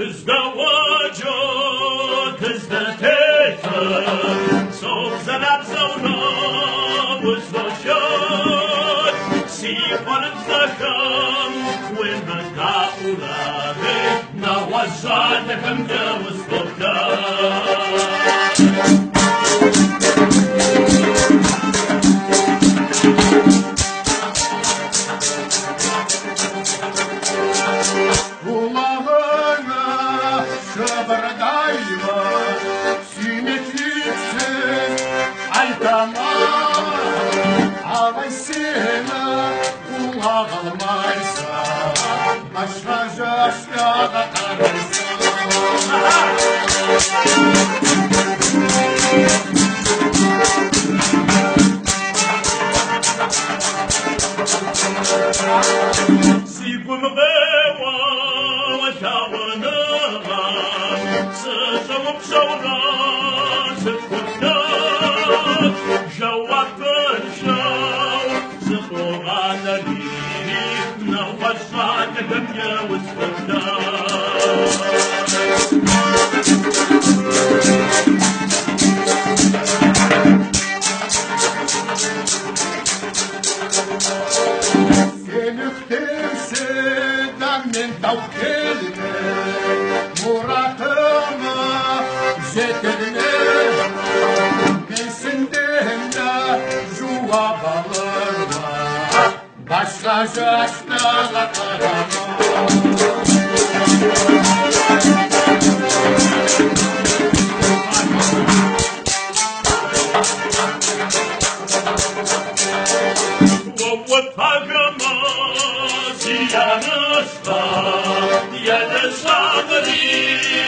Kızda vaca, kızda teka, soğuk zarar zauna, buzda şar, si parım zakam, when the kaula, na wazan hem de Kulağına şıbırdayma Simitliksiz altama Avaysına kulak almaysa Başka coşkada karırsın Sigum beła łaziałynęła Seni ıhtı sevdan men tavkeli zetilme Bilsindimde juva balırma Başka coşkala karama Łopatagama zjanaszta, jeden szagri